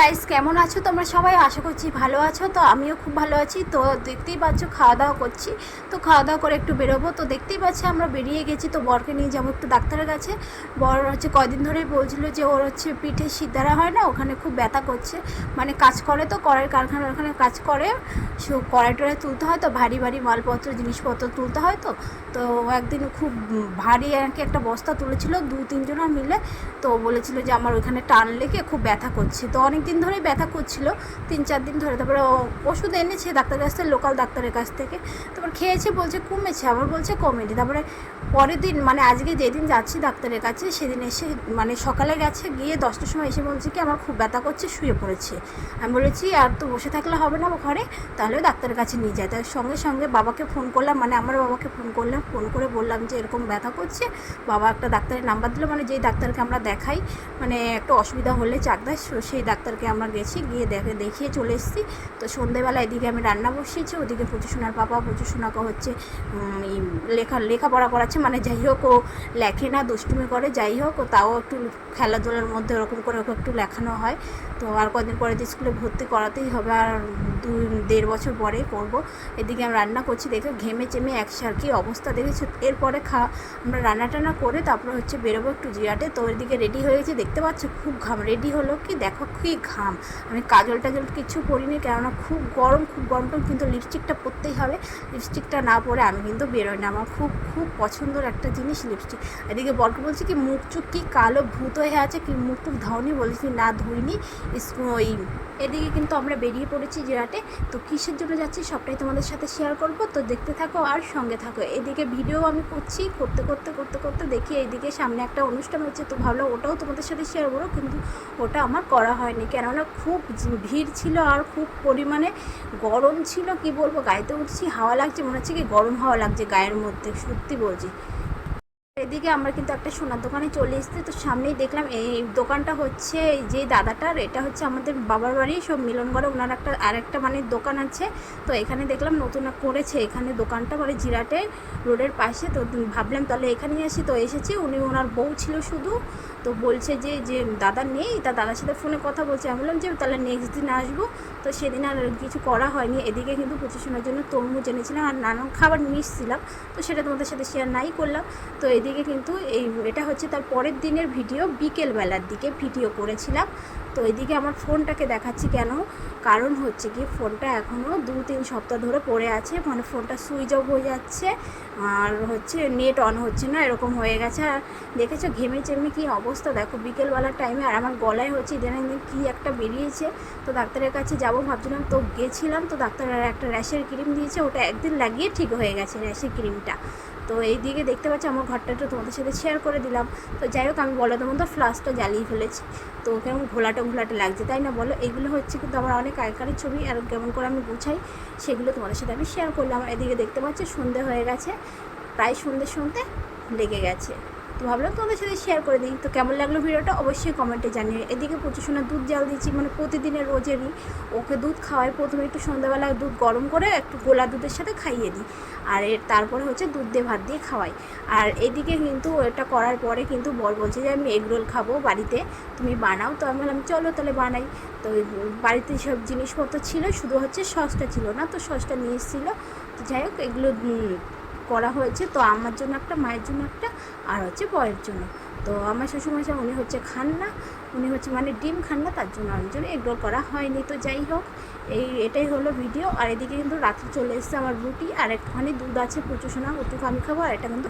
Guys কেমন আছো তোমরা সবাই? আশা করছি ভালো আছো। তো আমিও খুব ভালো আছি। তো দেখতেই পাচ্ছ খাওয়া দাওয়া করছি। তো খাওয়া দাওয়া করে একটু বেরোবো। তো দেখতেই পাচ্ছি আমরা বেরিয়ে গেছি। তো বরকে নিয়ে যাব একটু ডাক্তারের কাছে। বর হচ্ছে কয়দিন ধরেই বলছিল যে, ওর হচ্ছে পিঠে সিদ্ধারা হয় না, ওখানে খুব ব্যথা করছে। মানে কাজ করে তো, কড়াইয়ের কারখানার ওখানে কাজ করে। সে কড়াই টড়াই তুলতে হয় তো, ভারী ভারী মালপত্র, জিনিসপত্র তুলতে হয় তো। তো একদিন খুব ভারী আর কি একটা বস্তা তুলেছিল দু তিনজনা মিলে। তো বলেছিল যে, আমার ওইখানে টান লেগে খুব ব্যথা করছে। তো অনেক দিন ধরেই ব্যথা করছিল, তিন চার দিন ধরে। তারপরে ওষুধ এনেছে ডাক্তারের কাছ থেকে লোকাল ডাক্তারের কাছ থেকে। তারপর খেয়েছে বলছে, কমেছে, আবার বলছে কমেনি। তারপরে পরের দিন মানে আজকে যেদিন যাচ্ছি ডাক্তারের কাছে, সেদিন এসে মানে সকালে গেছে, গিয়ে দশটার সময় এসে বলছে কি, আমার খুব ব্যথা করছে, শুয়ে পড়েছে। আমি বলেছি, আর তো বসে থাকলে হবে না ঘরে, তাহলে ডাক্তারের কাছে নিয়ে যায়। তার সঙ্গে সঙ্গে বাবাকে ফোন করলাম মানে আমার বাবাকে ফোন করলাম ফোন করে বললাম যে, এরকম ব্যথা করছে? বাবা একটা ডাক্তারের নাম্বার দিল মানে যেই ডাক্তারকে আমরা দেখাই মানে একটা অসুবিধা হলে চাকদায় সেই ডাক্তারকে আমরা গেছি, গিয়ে দেখে, দেখিয়ে চলে এসেছি। তো সন্ধেবেলা এদিকে আমি রান্না বসিয়েছি, ওদিকে প্রচুসোনার পাপা প্রচুসোনাকে হচ্ছে লেখা, লেখাপড়া করাচ্ছে। মানে যাই হোক, ও লেখে না, দুষ্টুমি করে, যাই হোক, ও তাও একটু খেলাধুলার মধ্যে ওরকম করে ওকে একটু লেখানো হয়। তো আর কদিন পরে স্কুলে ভর্তি করাতেই হবে, আর দুই দেড় বছর পরে করব। এদিকে আমি রান্না করছি, দেখে ঘেমে চেমে একসার কি অবস্থা, দেখেছি? এরপরে খা, আমরা রান্না টান্না করে তারপরে হচ্ছে বেরোবো একটু জিরাটে। তো এদিকে রেডি হয়ে গেছে দেখতে পাচ্ছ? খুব ঘাম। রেডি হলো কি? দেখো কি ঘাম। আমি কাজল টাজল কিছু পরিনি কেননা খুব গরম খুব গরম কিন্তু লিপস্টিকটা পরতেই হবে। লিপস্টিকটা না পরে আমি কিন্তু বেরোই না। আমার খুব খুব পছন্দের একটা জিনিস লিপস্টিক। এদিকে বরকে বলছি কি, মুখ চুখ কি কালো, ভূত হয়ে আছে, কি মুখ টুক ধাওনি বলছি, না ধুইনি। ওই এদিকে কিন্তু আমরা বেরিয়ে পড়েছি জেরাটে। তো কিসের জন্য যাচ্ছি সবটাই তোমাদের সাথে শেয়ার করব। তো দেখতে থাকো আর সঙ্গে থাকো। এদিকে ভিডিও আমি করছি, করতে করতে করতে করতে দেখি এইদিকে সামনে একটা অনুষ্ঠান হচ্ছে। তো ভাবলাম ওটাও তোমাদের সাথে শেয়ার করব, কিন্তু ওটা আমার করা হয়নি। কেননা খুব ভিড় ছিল আর খুব পরিমাণে গরম ছিল, কি বলব? গাড়িতে উঠছি, হাওয়া লাগছে, মনে হচ্ছে কি গরম হাওয়া লাগছে গায়ের মধ্যে, সত্যি বলছি। এদিকে আমরা কিন্তু একটা সোনার দোকানে চলে এসেছি। তো সামনেই দেখলাম এই দোকানটা হচ্ছে যে দাদাটার, এটা হচ্ছে আমাদের বাবার বাড়ি। সব মিলন করে ওনার একটা আরেকটা মানে দোকান আছে। তো এখানে দেখলাম নতুন করেছে এখানে দোকানটা মানে জিরাটে রোডের পাশে। তো ভাবলাম তাহলে এখানেই আসি। তো এসেছি, উনি ওনার বউ ছিল শুধু। তো বলছে যে যে দাদা নেই, তা দাদার সাথে ফোনে কথা বলছে। আমি বললাম যে, তাহলে নেক্সট দিন আসব। তো সেদিন আর কিছু করা হয়নি। এদিকে কিন্তু পজিশনের জন্য তরমুজ এনেছিলাম আর নানান খাবার এসেছিলাম তো সেটা তোমাদের সাথে শেয়ার নাই করলাম। তো এদিকে কিন্তু এই এটা হচ্ছে তার পরের দিনের ভিডিও, বিকেলবেলার দিকে ভিডিও করেছিলাম। তো এদিকে আমার ফোনটাকে দেখাচ্ছি কেন? কারণ হচ্ছে কি ফোনটা এখনও দু তিন সপ্তাহ ধরে পড়ে আছে মানে ফোনটা সুইচ অফ হয়ে যাচ্ছে, আর হচ্ছে নেট অন হচ্ছে না, এরকম হয়ে গেছে। আর দেখেছ ঘেমে চেমে কী অবস্থা? দেখো বিকেলবেলার টাইমে আর আমার গলায় হচ্ছে ইদানিং দিন কী একটা বেরিয়েছে। তো ডাক্তারের কাছে যাব ভাবছিলাম, তো গেছিলাম, তো ডাক্তার একটা র্যাশের ক্রিম দিয়েছে, ওটা একদিন লাগিয়ে ঠিক হয়ে গেছে র্যাশের ক্রিমটা। তো এই দিকে দেখতে পাচ্ছি আমার ঘরটা একটু তোমাদের সাথে শেয়ার করে দিলাম। তো যাই হোক, আমি বলো তোমার তো ফ্লাস্কটা জ্বালিয়ে ফেলেছি। তো কেমন ঘোলাটা ঘোলাটা লাগছে, তাই না বলো? এগুলো হচ্ছে কিন্তু আমার অনেক আগেকারের ছবি, আর কেমন করে আমি গুছাই, সেগুলো তোমাদের সাথে আমি শেয়ার করলাম। এদিকে দেখতে পাচ্ছি, সন্ধে হয়ে গেছে। প্রায় সন্ধে সন্ধে লেগে গেছে। তো ভাবলাম তোমাদের সাথে শেয়ার করে দিই। তো কেমন লাগল ভিডিওটা? অবশ্যই কমেন্টে জানিয়ে এদিকে প্রচুর সময় দুধ জাল দিচ্ছি মানে প্রতিদিনের রোজেরই। ওকে দুধ খাওয়াই, প্রথমে একটু সন্ধ্যাবেলায় দুধ গরম করে একটু গোলা দুধের সাথে খাইয়ে দিই। আর এর তারপরে হচ্ছে দুধ দিয়ে ভাত দিয়ে খাওয়াই। আর এদিকে কিন্তু এটা করার পরে কিন্তু বর বলছে যে, আমি এগ রোল খাব বাড়িতে। তুমি বানাও। তো আমি বললাম, চলো তাহলে বানাই। তো বাড়িতে সব জিনিসপত্র ছিল, শুধু হচ্ছে সসটা ছিল না, তো সসটা নিয়ে এসেছিল। তো যাই হোক, এগুলো করা হয়েছে। তো আমার জন্য একটা, মায়ের জন্য একটা, আর হচ্ছে বয়ের জন্য। তো আমার শ্বশুরমশাই উনি হচ্ছে খান না উনি হচ্ছে মানে ডিম খান না তার জন্য আমার জন্য এগরোল করা হয়নি। তো যাই হোক, এই এটাই হলো ভিডিও আর এদিকে কিন্তু রাত্রে চলে এসছে আমার রুটি। আর একটুখানি দুধ আছে, প্রচুর সোনা, ওটুকু আমি খাব, আর এটা কিন্তু